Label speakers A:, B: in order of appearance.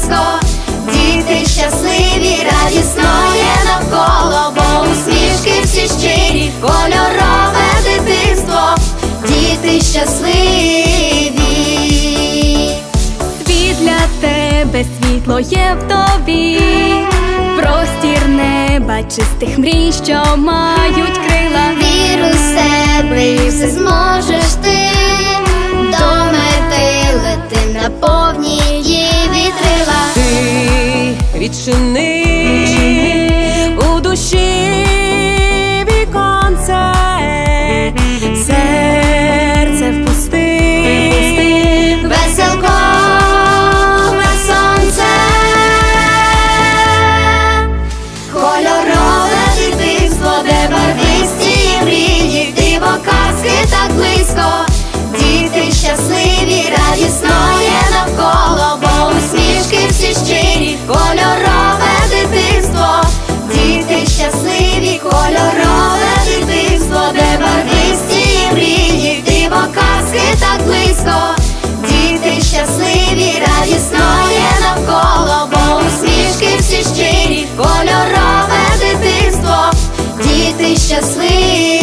A: близько, діти щасливі, радісно є навколо, бо усмішки всі щирі, кольорове дитинство, діти щасливі.
B: Світ для тебе світло є в тобі, простір неба, чистих мрій, що мають крила.
A: Віру себе щасливі.